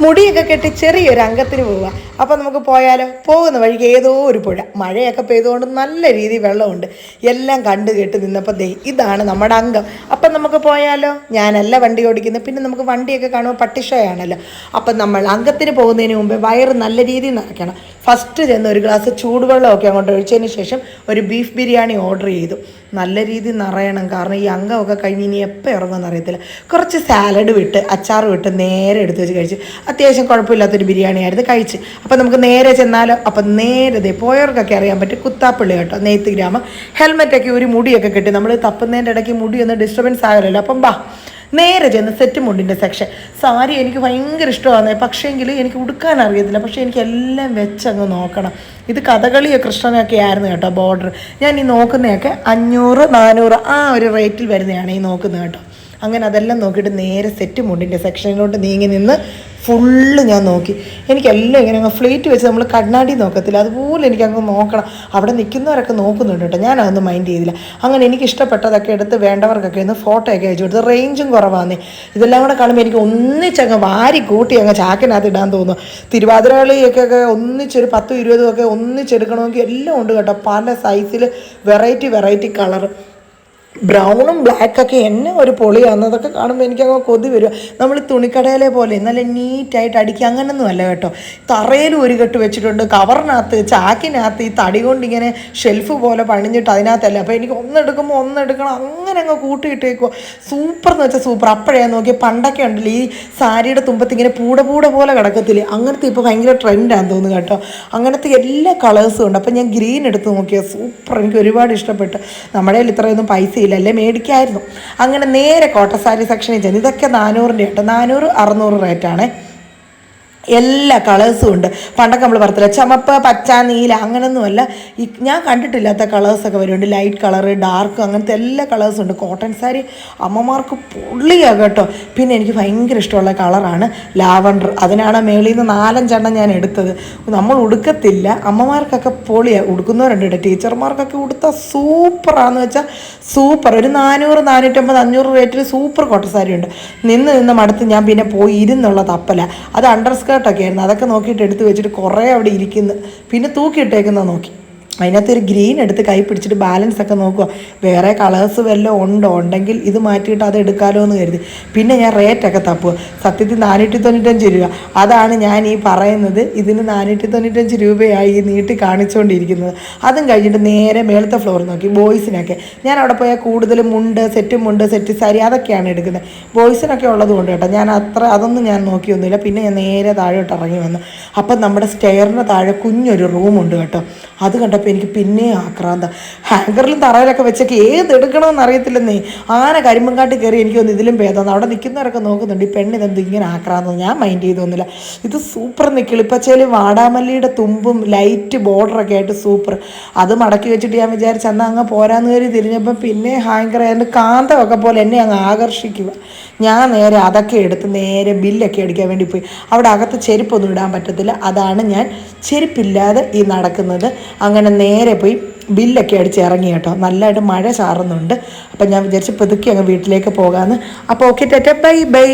മുടിയൊക്കെ കെട്ടി ചെറിയൊരു അംഗത്തിന് പോവുക അപ്പം നമുക്ക് പോയാലോ? പോകുന്ന വഴിക്ക് ഏതോ ഒരു പുഴ. മഴയൊക്കെ പെയ്തുകൊണ്ട് നല്ല രീതിയിൽ വെള്ളമുണ്ട്. എല്ലാം കണ്ടു കേട്ട് നിന്നപ്പോൾ ദേ ഇതാണ് നമ്മുടെ അംഗം അപ്പം നമുക്ക് പോയാലോ? ഞാനല്ല വണ്ടി ഓടിക്കുന്നത്. പിന്നെ നമുക്ക് വണ്ടിയൊക്കെ കാണുമ്പോൾ പട്ടിഷയാണല്ലോ. അപ്പം നമ്മൾ അംഗത്തിന് പോകുന്നതിന് മുമ്പ് വയറ് നല്ല രീതിയിൽ നിറയ്ക്കണം. ഫസ്റ്റ് ചെന്ന് ഒരു ഗ്ലാസ് ചൂടുവെള്ളമൊക്കെ അങ്ങോട്ട് ഒഴിച്ചതിന് ശേഷം ഒരു ബീഫ് ബിരിയാണി ഓർഡർ ചെയ്തു. നല്ല രീതിയിൽ നിറയണം. കാരണം ഈ അംഗമൊക്കെ കഴിഞ്ഞ് ഇനി എപ്പോൾ ഇറങ്ങുമെന്ന് അറിയത്തില്ല. കുറച്ച് സാലഡ് വിട്ട് അച്ചാർ വിട്ട് നേരെ എടുത്ത് വെച്ച് കഴിച്ച്. അത്യാവശ്യം കുഴപ്പമില്ലാത്തൊരു ബിരിയാണി ആയിരുന്നു കഴിച്ച്. അപ്പം നമുക്ക് നേരെ ചെന്നാലോ? അപ്പം നേരത്തെ പോയവർക്കൊക്കെ അറിയാൻ പറ്റും. കുത്താപ്പള്ളി കേട്ടോ നെയ്ത്ത് ഗ്രാമം. ഹെൽമെറ്റൊക്കെ ഒരു മുടിയൊക്കെ കിട്ടി നമ്മൾ തപ്പുന്നതിന്റെ ഇടയ്ക്ക് മുടി ഒന്ന് ഡിസ്റ്റർബൻസ് ആകലല്ലോ അപ്പം ബാ നേരെ ചെന്ന് സെറ്റ് മുണ്ടിന്റെ സെക്ഷൻ സാരി എനിക്ക് ഭയങ്കര ഇഷ്ടമാണ്. പക്ഷേങ്കിൽ എനിക്ക് ഉടുക്കാൻ അറിയത്തില്ല. പക്ഷേ എനിക്ക് എല്ലാം വെച്ചങ്ങ് നോക്കണം. ഇത് കഥകളിയോ കൃഷ്ണനൊക്കെ ആയിരുന്നു കേട്ടോ ബോർഡർ ഞാൻ ഈ നോക്കുന്നതൊക്കെ അഞ്ഞൂറ് നാനൂറ് ആ ഒരു റേറ്റിൽ വരുന്നതാണ് ഈ നോക്കുന്നത് കേട്ടോ. അങ്ങനെ അതെല്ലാം നോക്കിയിട്ട് നേരെ സെറ്റ് മുണ്ടിന്റെ സെക്ഷനിലോട്ട് നീങ്ങി നിന്ന് ഫുള്ള് ഞാൻ നോക്കി. എനിക്കെല്ലാം ഇങ്ങനെ അങ്ങ് ഫ്ലേറ്റ് വെച്ച് നമ്മൾ കണ്ണാടി നോക്കത്തില്ല. അതുപോലെ എനിക്ക് അങ്ങ് നോക്കണം. അവിടെ നിൽക്കുന്നവരൊക്കെ നോക്കുന്നുണ്ട് കേട്ടോ. ഞാൻ അതൊന്നും മൈൻഡ് ചെയ്തില്ല. അങ്ങനെ എനിക്ക് ഇഷ്ടപ്പെട്ടതൊക്കെ എടുത്ത് വേണ്ടവർക്കൊക്കെ ഒന്ന് ഫോട്ടോ ഒക്കെ അയച്ചു കൊടുത്ത്. റേഞ്ചും കുറവാന്നേ. ഇതെല്ലാം കൂടെ കാണുമ്പോൾ എനിക്ക് ഒന്നിച്ചങ്ങ് വാരി കൂട്ടി അങ്ങ് ചാക്കിനകത്ത് ഇടാൻ തോന്നുന്നു. തിരുവാതിരകളിയൊക്കെ ഒന്നിച്ചൊരു പത്തും ഇരുപതും ഒക്കെ ഒന്നിച്ചെടുക്കണമെങ്കിൽ എല്ലാം ഉണ്ട് കേട്ടോ. പല സൈസിൽ വെറൈറ്റി വെറൈറ്റി കളറ് ബ്രൗണും ബ്ലാക്കൊക്കെ എന്നെ ഒരു പൊളിയാണ് അതൊക്കെ കാണുമ്പോൾ എനിക്കങ്ങ് കൊതി വരും. നമ്മൾ തുണിക്കടയിലെ പോലെ നല്ല നീറ്റായിട്ട് അടിക്കുക അങ്ങനൊന്നും അല്ല കേട്ടോ. തറയിലും ഒരു കെട്ട് വെച്ചിട്ടുണ്ട്. കവറിനകത്ത് ചാക്കിനകത്ത് ഈ തടി കൊണ്ട് ഇങ്ങനെ ഷെൽഫ് പോലെ പണിഞ്ഞിട്ട് അതിനകത്തല്ല. അപ്പോൾ എനിക്ക് ഒന്നെടുക്കുമ്പോൾ ഒന്നെടുക്കണം. അങ്ങനെ അങ്ങ് കൂട്ടിയിട്ടേക്കോ സൂപ്പർ എന്ന് വെച്ചാൽ സൂപ്പർ അപ്പോഴേ നോക്കി പണ്ടൊക്കെ ഉണ്ടല്ലോ ഈ സാരിയുടെ തുമ്പത്ത് ഇങ്ങനെ പൂട പൂട പോലെ കിടക്കത്തില്ലേ. അങ്ങനത്തെ ഇപ്പോൾ ഭയങ്കര ട്രെൻഡാന്ന് തോന്നുന്നു കേട്ടോ. അങ്ങനത്തെ എല്ലാ കളേഴ്സും ഉണ്ട്. അപ്പോൾ ഞാൻ ഗ്രീൻ എടുത്ത് നോക്കിയാൽ സൂപ്പർ എനിക്ക് ഒരുപാട് ഇഷ്ടപ്പെട്ടു. നമ്മുടെ കയ്യിൽ ഇത്രയൊന്നും പൈസ അല്ലേ മേടിക്കായിരുന്നു. അങ്ങനെ നേരെ കോട്ട സാരി സെക്ഷനിൽ ചെന്ന് ഇതൊക്കെ നാനൂറിന്റെ കേട്ടോ. നാനൂറ് അറുന്നൂറ് റേറ്റാണ് എല്ലാ കളേഴ്സും ഉണ്ട്. പണ്ടൊക്കെ നമ്മൾ പറഞ്ഞില്ല ചുമപ്പ് പച്ച നീല അങ്ങനെയൊന്നുമല്ല ഈ ഞാൻ കണ്ടിട്ടില്ലാത്ത കളേഴ്സൊക്കെ വരുന്നുണ്ട്. ലൈറ്റ് കളർ ഡാർക്ക് അങ്ങനത്തെ എല്ലാ കളേഴ്സും ഉണ്ട്. കോട്ടൺ സാരി അമ്മമാർക്ക് പൊള്ളിയാണ് കേട്ടോ. പിന്നെ എനിക്ക് ഭയങ്കര ഇഷ്ടമുള്ള കളറാണ് ലാവണ്ടർ. അതിനാണ് മേളിൽ നിന്ന് നാലഞ്ചെണ്ണം ഞാൻ എടുത്തത്. നമ്മൾ ഉടുക്കത്തില്ല. അമ്മമാർക്കൊക്കെ പൊളിയാണ് ഉടുക്കുന്നവരുണ്ട് കേട്ടോ ടീച്ചർമാർക്കൊക്കെ ഉടുത്ത സൂപ്പറാണെന്ന് വെച്ചാൽ സൂപ്പർ ഒരു നാനൂറ് നാനൂറ്റമ്പത് അഞ്ഞൂറ് റേറ്റിൽ സൂപ്പർ കോട്ടൺ സാരി ഉണ്ട്. നിന്ന് നിന്ന് മടുത്ത് ഞാൻ പിന്നെ പോയി ഇരുന്നുള്ള തപ്പല. അത് അണ്ടർ സ്കേർട്ടൊക്കെ ആയിരുന്നു. അതൊക്കെ നോക്കിയിട്ട് എടുത്ത് വെച്ചിട്ട് കുറേ അവിടെ ഇരിക്കുന്നു. പിന്നെ തൂക്കിയിട്ടേക്കുന്നത് നോക്കി. അതിനകത്ത് ഒരു ഗ്രീൻ എടുത്ത് കൈ പിടിച്ചിട്ട് ബാലൻസ് ഒക്കെ നോക്കുക. വേറെ കളേഴ്സ് വല്ലതും ഉണ്ടോ? ഉണ്ടെങ്കിൽ ഇത് മാറ്റിയിട്ട് അത് എടുക്കാമല്ലോ എന്ന് കരുതി. പിന്നെ ഞാൻ റേറ്റൊക്കെ തപ്പുക. സത്യത്തിൽ നാനൂറ്റി തൊണ്ണൂറ്റഞ്ച് രൂപ. അതാണ് ഞാൻ ഈ പറയുന്നത്. ഇതിന് നാനൂറ്റി തൊണ്ണൂറ്റഞ്ച് രൂപയായി ഈ നീട്ടി കാണിച്ചുകൊണ്ടിരിക്കുന്നത് അതും കഴിഞ്ഞിട്ട് നേരെ മേളത്തെ ഫ്ലോർ നോക്കി. ബോയ്സിനൊക്കെ ഞാൻ അവിടെ പോയാൽ കൂടുതലും മുണ്ട് സെറ്റ് മുണ്ട് സെറ്റ് സാരി അതൊക്കെയാണ് എടുക്കുന്നത്. ബോയ്സിനൊക്കെ ഉള്ളത് കൊണ്ട് കേട്ടോ ഞാൻ അത്ര അതൊന്നും ഞാൻ നോക്കിയൊന്നുമില്ല. പിന്നെ ഞാൻ നേരെ താഴോട്ട് ഇറങ്ങി വന്നു. അപ്പം നമ്മുടെ സ്റ്റെയറിന് താഴെ കുഞ്ഞൊരു റൂമുണ്ട് കേട്ടോ. അത് കണ്ടപ്പോൾ എനിക്ക് പിന്നെ ആക്രാന്ത. ഹാങ്കറിലും തറയിലൊക്കെ വെച്ചൊക്കെ ഏത് എടുക്കണമെന്ന് അറിയത്തില്ലെന്നേ. ആനെ കരിമ്പങ്കാട്ടി കയറി എനിക്ക് തോന്നുന്നു ഇതിലും ഭേദമാണ്. അവിടെ നിൽക്കുന്നവരൊക്കെ നോക്കുന്നുണ്ട് ഈ പെണ്ണ് ഇതെന്ത് ഇങ്ങനെ ആക്രാന്തം? ഞാൻ മൈൻഡ് ചെയ്തൊന്നുമില്ല. ഇത് സൂപ്പർ കിളിപ്പച്ചയിൽ വാടാമല്ലിയുടെ തുമ്പും ലൈറ്റ് ബോർഡറൊക്കെ ആയിട്ട് സൂപ്പർ അത് മടക്കി വെച്ചിട്ട് ഞാൻ വിചാരിച്ചു അന്ന് അങ്ങ് പോരാന്ന് കയറി തിരിഞ്ഞപ്പം പിന്നെ ഹാങ്കർ അതിന്റെ കാന്തമൊക്കെ പോലെ എന്നെ അങ്ങ് ആകർഷിക്കുക. ഞാൻ നേരെ അതൊക്കെ എടുത്ത് നേരെ ബില്ലൊക്കെ അടിക്കാൻ വേണ്ടി പോയി. അവിടെ അകത്ത് ചെരുപ്പൊന്നും ഇടാൻ പറ്റത്തില്ല. അതാണ് ഞാൻ ചെരുപ്പില്ലാതെ ഈ നടക്കുന്നത്. അങ്ങനെ നേരെ പോയി ബില്ലൊക്കെ അടിച്ച് ഇറങ്ങി കേട്ടോ. നല്ലതായിട്ട് മഴ ചാറുന്നുണ്ട്. അപ്പം ഞാൻ വിചാരിച്ച് പുതുക്കി അങ്ങ് വീട്ടിലേക്ക് പോകാമെന്ന് അപ്പോൾ ഓക്കെ ടെറ്റ ബൈ ബൈ